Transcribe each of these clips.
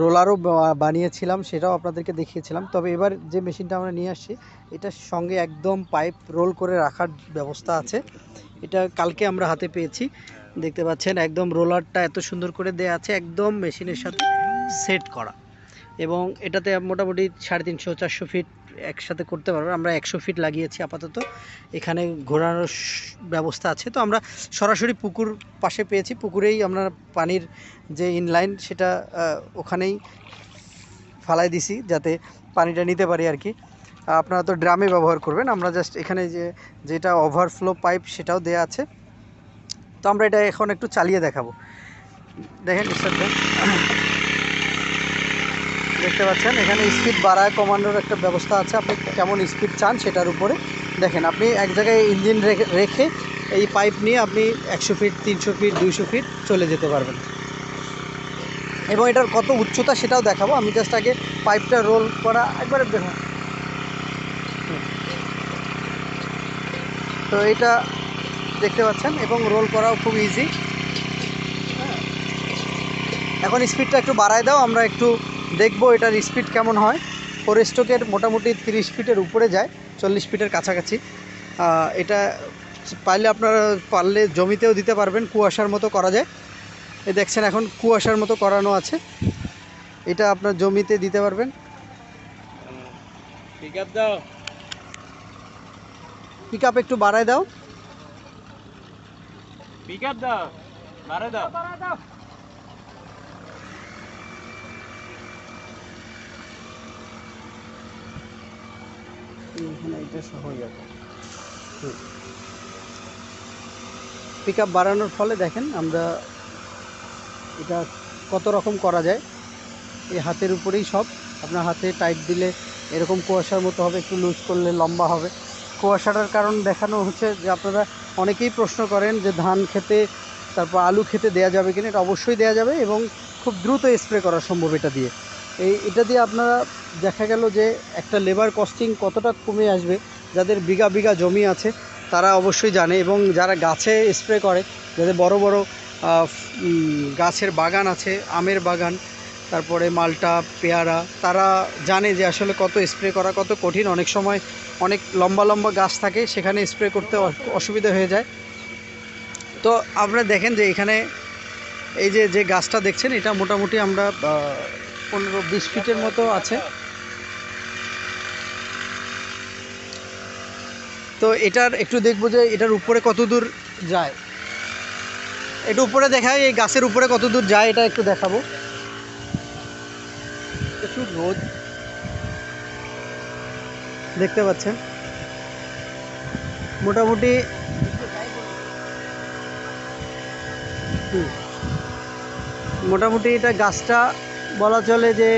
রোলারও বানিয়েছিলাম, সেটাও আপনাদেরকে দেখিয়েছিলাম। তবে এবার যে মেশিনটা আমরা নিয়ে আসছি, এটার সঙ্গে একদম পাইপ রোল করে রাখার ব্যবস্থা আছে। এটা কালকে আমরা হাতে পেয়েছি। দেখতে পাচ্ছেন, একদম রোলারটা এত সুন্দর করে দেয়া আছে, একদম মেশিনের সাথে সেট করা। এবং এটাতে মোটামুটি সাড়ে তিনশো, চারশো ফিট একসাথে করতে পারব। আমরা একশো ফিট লাগিয়েছি আপাতত। এখানে ঘোরানোর ব্যবস্থা আছে। তো আমরা সরাসরি পুকুর পাশে পেয়েছি। পুকুরেই আমরা পানির যে ইনলাইন সেটা ওখানেই ফালাই দিছি যাতে পানিটা নিতে পারি আর কি। আপনারা তো ড্রামে ব্যবহার করবেন। আমরা জাস্ট এখানে যে, যেটা ওভারফ্লো পাইপ সেটাও দেয়া আছে। তো আমরা এটা এখন একটু চালিয়ে দেখাবো। দেখেন। দেখতে পাচ্ছেন, এখানে স্পিড বাড়ায় কমানোর একটা ব্যবস্থা আছে। আপনি কেমন স্পিড চান সেটার উপরে দেখেন। আপনি এক জায়গায় ইঞ্জিন রেখে এই পাইপ নিয়ে আপনি একশো ফিট তিনশো ফিট দুইশো ফিট চলে যেতে পারবেন। এবং এটার কত উচ্চতা সেটাও দেখাবো। আমি জাস্ট আগে পাইপটা রোল করা, একবারে দেখুন। তো এটা দেখতে পাচ্ছেন, এবং রোল করাও খুব ইজি এখন স্পিডটা একটু বাড়ায় দাও, আমরা একটু দেখব এটার স্পিড কেমন হয়। ফোর স্ট্রোকের মোটামুটি তিরিশ ফিটের উপরে যায় চল্লিশ ফিটের কাছাকাছি। এটা পারলে আপনারা পারলে জমিতেও দিতে পারবেন কুয়াশার মতো করা যায়। এ দেখছেন এখন কুয়াশার মতো করানো আছে। এটা আপনার জমিতে দিতে পারবেন। পিক আপ একটু বাড়ায় দাও। পিক আপ একটু বাড়ায় দাও। আপ দাও মারে পিক আপ বাড়ানোর ফলে দেখেন আমরা এটা কত রকম করা যায়। এই হাতের উপরেই সব। আপনার হাতে টাইট দিলে এরকম কুয়াশার মতো হবে একটু লুজ করলে লম্বা হবে। কুয়াশাটার কারণ দেখানো হচ্ছে যে আপনারা অনেকেই প্রশ্ন করেন যে ধান খেতে তারপর আলু খেতে দেওয়া যাবে কিনা? এটা অবশ্যই দেওয়া যাবে এবং খুব দ্রুত স্প্রে করা সম্ভব এটা দিয়ে। এই, এটা দিয়ে আপনারা দেখা গেল যে একটা লেবার কস্টিং কতটা কমে আসবে, যাদের বিঘা বিঘা জমি আছে, তারা অবশ্যই জানে এবং যারা গাছে স্প্রে করে, যাদের বড় বড় গাছের বাগান আছে, আমের বাগান, তারপরে মালটা, পেয়ারা, তারা জানে যে আসলে কত স্প্রে করা কত কঠিন। অনেক সময় অনেক লম্বা লম্বা গাছ থাকে, সেখানে স্প্রে করতে অসুবিধা হয়ে যায়। তো আপনারা দেখেন যে এখানে এই যে যে গাছটা দেখছেন, এটা মোটামুটি আমরা পনেরো, বিশ ফিটের মতো আছে। তো এটার একটু দেখব যে এটার উপরে কত দূর যায়। একটু উপরে দেখাই, এই গাছের উপরে কত দূর যায় এটা একটু দেখাবো। প্রচুর রোদ। দেখতে পাচ্ছেন? মোটামুটি। মোটামুটি এটা গাছটা বলা চলে যে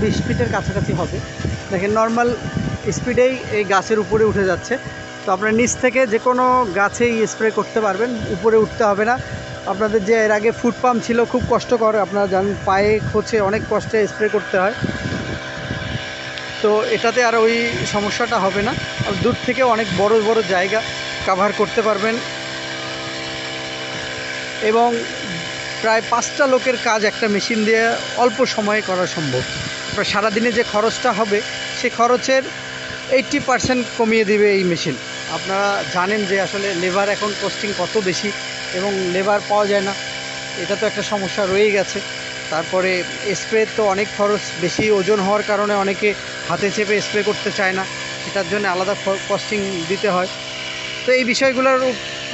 বিশ ফিটের কাছাকাছি হবে। দেখেন নর্মাল স্পিডেই এই গাছের উপরে উঠে যাচ্ছে। তো আপনার নিচ থেকে যে কোনো গাছেই স্প্রে করতে পারবেন, উপরে উঠতে হবে না। আপনাদের যে এর আগে ফুড পাম্প ছিল, খুব কষ্টকর, আপনারা জানেন, পায়ে খোঁচে অনেক কষ্টে স্প্রে করতে হয়। তো এটাতে আর ওই সমস্যাটা হবে না। আর দূর থেকে অনেক বড় বড় জায়গা কাভার করতে পারবেন। এবং প্রায় পাঁচটা লোকের কাজ একটা মেশিন দিয়ে অল্প সময়ে করা সম্ভব। আপনার সারাদিনে যে খরচটা হবে সেই খরচের এইট্টি পার্সেন্ট কমিয়ে দিবে এই মেশিন। আপনারা জানেন যে আসলে লেবার এখন কস্টিং কত বেশি এবং লেবার পাওয়া যায় না। এটা তো একটা সমস্যা রয়েই গেছে। তারপরে স্প্রে তো অনেক খরচ, বেশি ওজন হওয়ার কারণে অনেকে হাতে চেপে স্প্রে করতে চায় না। সেটার জন্য আলাদা কস্টিং দিতে হয়। তো এই বিষয়গুলোর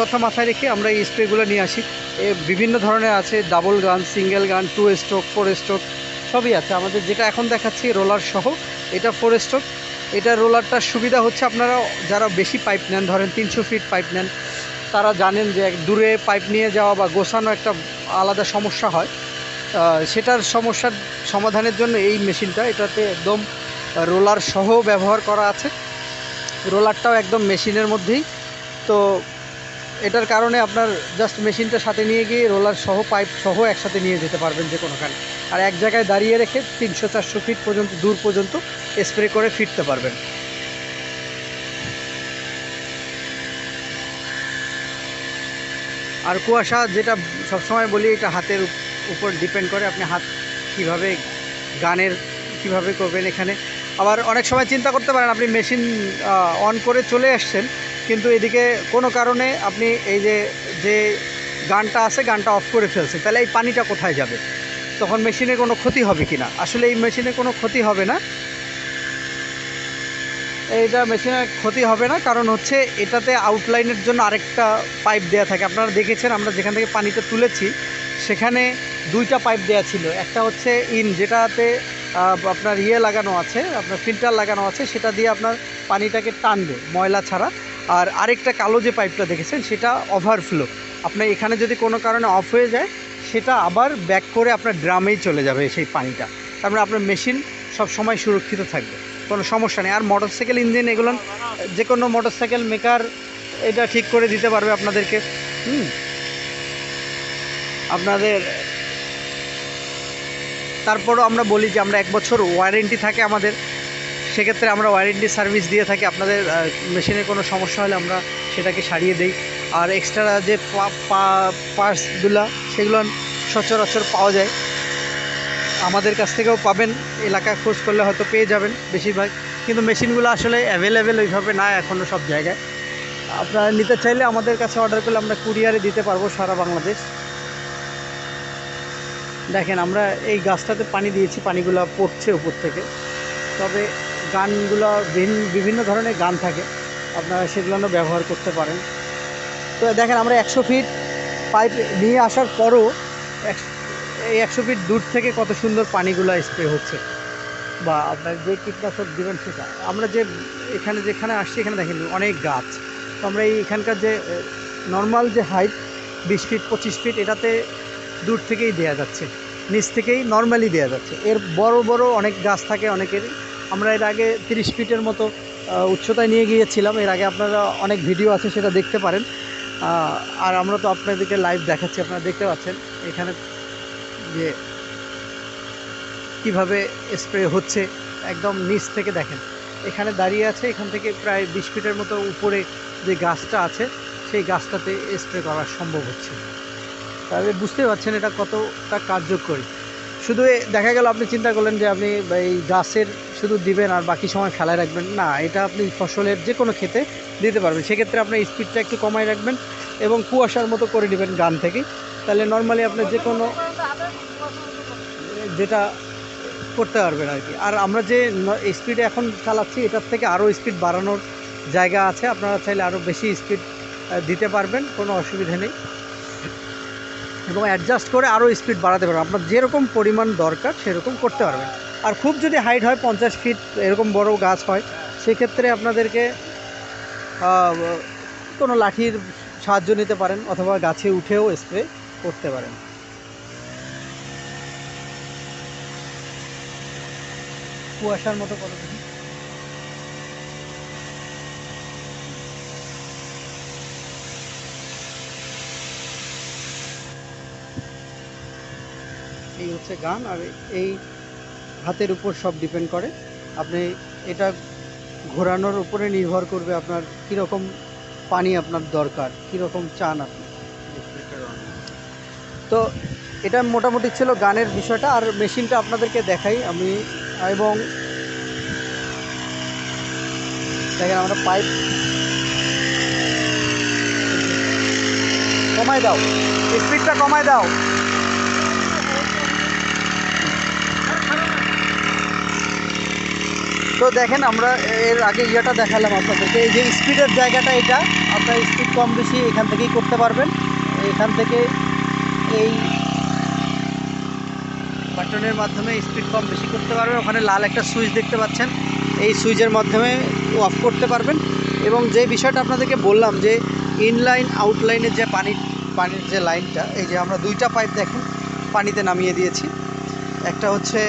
কথা মাথায় রেখে আমরা এই স্প্রেগুলো নিয়ে আসি। এ বিভিন্ন ধরনের আছে ডাবল গান সিঙ্গেল গান টু স্ট্রোক ফোর স্ট্রোক সবই আছে। আমাদের যেটা এখন দেখাচ্ছি রোলার সহ, এটা ফোর স্ট্রোক এটা রোলারটার সুবিধা হচ্ছে আপনারা যারা বেশি পাইপ নেন, ধরেন তিনশো ফিট পাইপ নেন, তারা জানেন যে এক দূরে পাইপ নিয়ে যাওয়া বা গোছানো একটা আলাদা সমস্যা হয়। সেটার সমস্যার সমাধানের জন্য এই মেশিনটা, এটাতে একদম রোলার সহ ব্যবহার করা আছে। রোলারটাও একদম মেশিনের মধ্যেই। তো এটার কারণে আপনার জাস্ট মেশিনটা সাথে নিয়ে গিয়ে রোলার সহ পাইপ সহ একসাথে নিয়ে যেতে পারবেন যে কোনোখানে। আর এক জায়গায় দাঁড়িয়ে রেখে তিনশো, চারশো ফিট পর্যন্ত, দূর পর্যন্ত স্প্রে করে ফিরতে পারবেন। আর কুয়াশা যেটা সবসময় বলি, এটা হাতের উপর ডিপেন্ড করে আপনি হাত কীভাবে গানের, কীভাবে করবেন এখানে। আবার অনেক সময় চিন্তা করতে পারেন, আপনি মেশিন অন করে চলে আসছেন কিন্তু এদিকে কোনো কারণে আপনি এই যে যে গানটা আছে, গানটা অফ করে ফেলছে, তাহলে এই পানিটা কোথায় যাবে? তখন মেশিনের কোনো ক্ষতি হবে কি না আসলে এই মেশিনে কোনো ক্ষতি হবে না। এইটা মেশিনের ক্ষতি হবে না, কারণ হচ্ছে এটাতে আউটলাইনের জন্য আরেকটা পাইপ দেওয়া থাকে। আপনারা দেখেছেন, আমরা যেখান থেকে পানিটা তুলেছি, সেখানে দুইটা পাইপ দেওয়া ছিল। একটা হচ্ছে ইন যেটাতে আপনার ইয়ে লাগানো আছে, আপনার ফিল্টার লাগানো আছে, সেটা দিয়ে আপনার পানিটাকে টানবে, ময়লা ছাড়া। আর আরেকটা কালো যে পাইপটা দেখেছেন, সেটা ওভারফ্লো আপনার এখানে যদি কোনো কারণে অফ হয়ে যায়, সেটা আবার ব্যাক করে আপনার ড্রামেই চলে যাবে সেই পানিটা। তারপরে আপনার মেশিন সব সময় সুরক্ষিত থাকবে, কোনো সমস্যা নেই। আর মোটরসাইকেল ইঞ্জিন এগুলো, যে কোনো মোটরসাইকেল মেকার এটা ঠিক করে দিতে পারবে আপনাদেরকে। হুম? আপনাদের, তারপরও আমরা বলি যে আমরা এক বছর ওয়ারেন্টি থাকে আমাদের। সেক্ষেত্রে আমরা ওয়ারেন্টি সার্ভিস দিয়ে থাকি। আপনাদের মেশিনে কোনো সমস্যা হলে আমরা সেটাকে সারিয়ে দিই। আর এক্সট্রা যে পার্টসগুলো সেগুলো সচরাচর পাওয়া যায়। আমাদের কাছ থেকেও পাবেন। এলাকা খোঁজ করলে হয়তো পেয়ে যাবেন বেশিরভাগ। কিন্তু মেশিনগুলো আসলে অ্যাভেলেবেল ওইভাবে না এখনও সব জায়গায়। আপনারা নিতে চাইলে আমাদের কাছে অর্ডার করলে আমরা কুরিয়ারে দিতে পারব সারা বাংলাদেশ। দেখেন, আমরা এই গাছটাতে পানি দিয়েছি, পানিগুলো পড়ছে উপর থেকে। তবে গানগুলো ভিন- বিভিন্ন ধরনের গান থাকে। আপনারা সেগুলো ব্যবহার করতে পারেন। তো দেখেন, আমরা একশো ফিট পাইপ নিয়ে আসার পরও এই একশো ফিট দূর থেকে কত সুন্দর পানিগুলো স্প্রে হচ্ছে। বা আপনার যে কীটনাশক দেবেন সেটা। আমরা যে এখানে যেখানে আসছি, এখানে দেখেন অনেক গাছ। তো আমরা এই এখানকার যে নর্মাল যে হাইট বিশ ফিট, পঁচিশ ফিট, এটাতে দূর থেকেই দেয়া যাচ্ছে। নিচ থেকেই নর্মালি দেয়া যাচ্ছে। এর বড় বড় অনেক গাছ থাকে অনেকেরই আমরা এর আগে তিরিশ ফিটের মতো উচ্চতায় নিয়ে গিয়েছিলাম। এর আগে আপনারা অনেক ভিডিও আছে, সেটা দেখতে পারেন। আর আমরা তো আপনাদেরকে লাইভ দেখাচ্ছি, আপনারা দেখতে পাচ্ছেন এখানে যে কীভাবে স্প্রে হচ্ছে, একদম নিচ থেকে দেখেন। এখানে দাঁড়িয়ে আছে, এখান থেকে প্রায় বিশ ফিটের মতো উপরে যে গাছটা আছে, সেই গাছটাতে স্প্রে করা সম্ভব হচ্ছে। তাহলে বুঝতে পারছেন এটা কতটা কার্যকরী। শুধু দেখা গেল, আপনি চিন্তা করলেন যে আপনি এই গাছের শুধু দিবেন আর বাকি সময় ফেলায় রাখবেন, না, এটা আপনি ফসলের যে কোনো ক্ষেতে দিতে পারবেন। সেক্ষেত্রে আপনার স্পিডটা একটু কমায় রাখবেন এবং কুয়াশার মতো করে নেবেন গান থেকে। তাহলে নর্মালি আপনি যে কোনো যেটা করতে পারবেন আর কি। আর আমরা যে স্পিডে এখন চালাচ্ছি, এটার থেকে আরও স্পিড বাড়ানোর জায়গা আছে। আপনারা চাইলে আরও বেশি স্পিড দিতে পারবেন, কোনো অসুবিধা নেই। এবং অ্যাডজাস্ট করে আরও স্পিড বাড়াতে পারবেন। আপনার যেরকম পরিমাণ দরকার, সেরকম করতে পারবেন। আর খুব যদি হাইট হয় পঞ্চাশ ফিট এরকম বড় গাছ হয়, সেক্ষেত্রে আপনাদেরকে কোনো লাঠির সাহায্য নিতে পারেন অথবা গাছে উঠেও স্প্রে করতে পারেন কুয়াশার মতো দেখি। এই হচ্ছে গান আর এই হাতের উপর সব ডিপেন্ড করে। আপনি এটা ঘোরানোর উপরে নির্ভর করবে আপনার কীরকম পানি আপনার দরকার, কীরকম চান আপনি। তো এটা মোটামুটি ছিল গানের বিষয়টা, আর মেশিনটা আপনাদেরকে দেখাই আমি। এবং দেখেন আমরা পাইপ কমায় দাও স্পিডটা কমায় দাও। তো দেখেন আমরা এর আগে ইয়েটা দেখালাম আপনাদেরকে। এই যে স্পিডের জায়গাটা এটা, আপনার স্পিড কম বেশি এখান থেকেই করতে পারবেন। এখান থেকে এই বাটনের মাধ্যমে স্পিড কম বেশি করতে পারবেন। ওখানে লাল একটা সুইচ দেখতে পাচ্ছেন। এই সুইচের মাধ্যমে অফ করতে পারবেন। এবং যে বিষয়টা আপনাদেরকে বললাম যে ইনলাইন, আউটলাইনের যে পানি, পানির যে লাইনটা, এই যে আমরা দুইটা পাইপ দেখেন, পানিতে নামিয়ে দিয়েছি। একটা হচ্ছে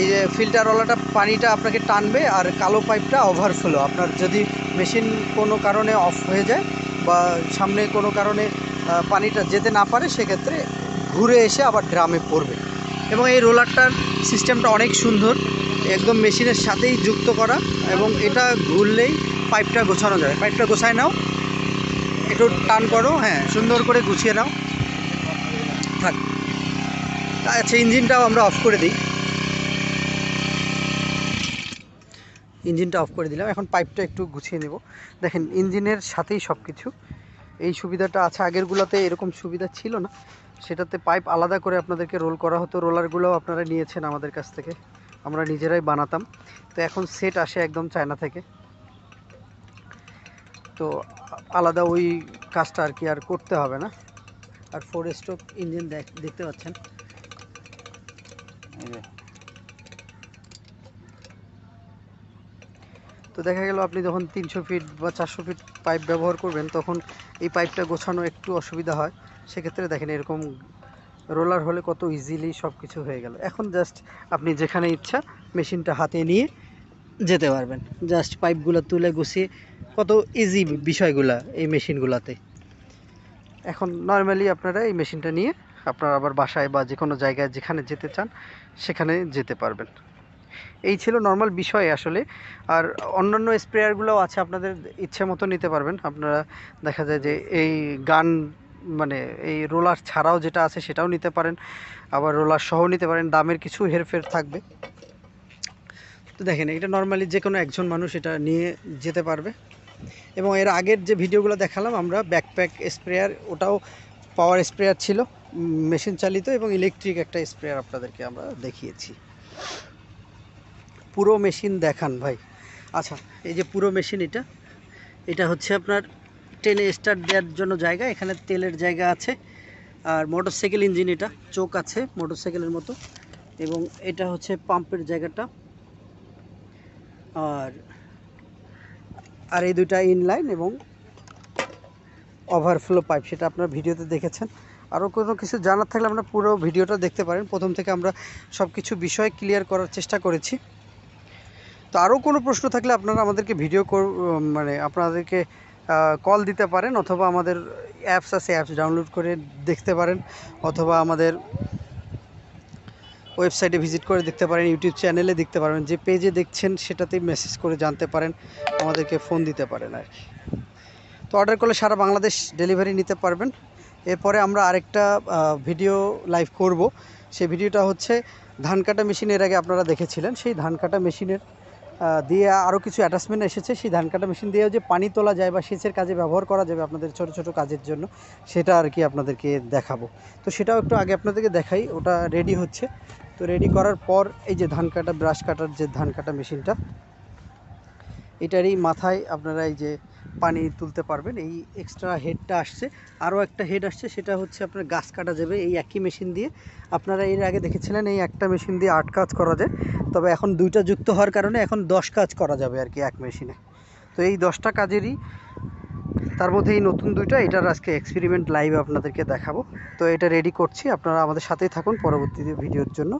এই যে ফিল্টারওয়ালাটা পানিটা আপনাকে টানবে আর কালো পাইপটা ওভারফ্লো আপনার যদি মেশিন কোনো কারণে অফ হয়ে যায় বা সামনে কোনো কারণে পানিটা যেতে না পারে, সেক্ষেত্রে ঘুরে এসে আবার ড্রামে পড়বে। এবং এই রোলারটার সিস্টেমটা অনেক সুন্দর, একদম মেশিনের সাথেই যুক্ত করা এবং এটা ঘুরলেই পাইপটা গোছানো যাবে। পাইপটা গোছায় নাও, একটু টান করো হ্যাঁ সুন্দর করে গুছিয়ে নাও। থাক। আচ্ছা ইঞ্জিনটাও আমরা অফ করে দিই। ইঞ্জিনটা অফ করে দিলাম। এখন পাইপটা একটু গুছিয়ে নেব। দেখেন, ইঞ্জিনের সাথেই সব কিছু এই সুবিধাটা আছে। আগেরগুলোতে এরকম সুবিধা ছিল না। সেটাতে পাইপ আলাদা করে আপনাদেরকে রোল করা হতো। রোলারগুলোও আপনারা নিয়েছেন আমাদের কাছ থেকে। আমরা নিজেরাই বানাতাম। তো এখন সেট আসে একদম চায়না থেকে। তো আলাদা ওই কাজটা আর কি আর করতে হবে না। আর ফোর স্ট্রোক ইঞ্জিন দেখতে পাচ্ছেন। দেখা গেল আপনি যখন তিনশো ফিট বা চারশো ফিট পাইপ ব্যবহার করবেন, তখন এই পাইপটা গোছানো একটু অসুবিধা হয়। সেক্ষেত্রে দেখেন এরকম রোলার হলে কত ইজিলি সব কিছু হয়ে গেল। এখন জাস্ট আপনি যেখানে ইচ্ছা মেশিনটা হাতে নিয়ে যেতে পারবেন। জাস্ট পাইপগুলো তুলে গুছিয়ে কত ইজি বিষয়গুলা এই মেশিনগুলোতে। এখন নর্মালি আপনারা এই মেশিনটা নিয়ে আপনারা আবার বাসায় বা যে কোনো জায়গায় যেখানে যেতে চান, সেখানে যেতে পারবেন। এই ছিল নর্মাল বিষয় আসলে। আর অন্যান্য স্প্রেয়ারগুলোও আছে, আপনাদের ইচ্ছে মতো নিতে পারবেন। আপনারা দেখা যায় যে এই গান মানে এই রোলার ছাড়াও যেটা আছে সেটাও নিতে পারেন। আবার রোলার সহ নিতে পারেন, দামের কিছু হেরফের থাকবে। তো দেখেন, এটা নর্মালি যে কোনো একজন মানুষ এটা নিয়ে যেতে পারবে। এবং এর আগের যে ভিডিওগুলো দেখালাম, আমরা ব্যাকপ্যাক স্প্রেয়ার ওটাও পাওয়ার স্প্রেয়ার ছিল মেশিন চালিত এবং ইলেকট্রিক একটা স্প্রেয়ার আপনাদেরকে আমরা দেখিয়েছি। পুরো মেশিন দেখান ভাই। আচ্ছা এই যে পুরো মেশিন এটা এটা হচ্ছে আপনার টেনে স্টার্ট দেওয়ার জন্য জায়গা, এখানে তেলের জায়গা আছে। আর মোটরসাইকেল ইঞ্জিন এটা, চোখ আছে মোটরসাইকেলের মতো। এবং এটা হচ্ছে পাম্পের জায়গাটা। আর আর এই দুইটা ইনলাইন এবং ওভারফ্লো পাইপ সেটা আপনার ভিডিওতে দেখেছেন। আরও কোনো কিছু জানার থাকলে আপনারা পুরো ভিডিওটা দেখতে পারেন। প্রথম থেকে আমরা সব কিছু বিষয় ক্লিয়ার করার চেষ্টা করেছি। তো আরও কোনো প্রশ্ন থাকলে আপনারা আমাদেরকে ভিডিও মানে আপনাদেরকে কল দিতে পারেন অথবা আমাদের অ্যাপস আছে অ্যাপস ডাউনলোড করে দেখতে পারেন অথবা আমাদের ওয়েবসাইটে ভিজিট করে দেখতে পারেন ইউটিউব চ্যানেলে দেখতে পারেন, যে পেজে দেখছেন সেটাতেই মেসেজ করে জানতে পারেন, আমাদেরকে ফোন দিতে পারেন আর কি। তো অর্ডার করলে সারা বাংলাদেশ ডেলিভারি নিতে পারবেন। এরপরে আমরা আরেকটা ভিডিও লাইভ করব। সেই ভিডিওটা হচ্ছে ধান কাটা মেশিন এর আগে আপনারা দেখেছিলেন, সেই ধান কাটা মেশিনের দিয়ে আরও কিছু অ্যাটাচমেন্ট এসেছে। সেই ধান কাটা মেশিন দিয়েও যে পানি তোলা যায় বা সেচের কাজে ব্যবহার করা যাবে আপনাদের ছোট ছোট কাজের জন্য, সেটা আর কি আপনাদেরকে দেখাবো। তো সেটাও একটু আগে আপনাদেরকে দেখাই, ওটা রেডি হচ্ছে। তো রেডি করার পর এই যে ধান কাটা ব্রাশ কাটার যে ধান কাটা মেশিনটা এটারই মাথায় আপনারা এই যে পানি তুলতে পারবেন। এই এক্সট্রা হেডটা আসছে। আরও একটা হেড আসছে, সেটা হচ্ছে আপনার গাছ কাটা যাবে এই একই মেশিন দিয়ে। আপনারা এর আগে দেখেছিলেন এই একটা মেশিন দিয়ে আট কাজ করা যায়। তবে এখন দুইটা যুক্ত হওয়ার কারণে এখন দশ কাজ করা যাবে আর কি এক মেশিনে তো এই দশটা কাজেরই তার মধ্যে এই নতুন দুইটা, এটার আজকে এক্সপেরিমেন্ট লাইভ আপনাদেরকে দেখাবো। তো এটা রেডি করছি, আপনারা আমাদের সাথেই থাকুন পরবর্তী ভিডিওর জন্য।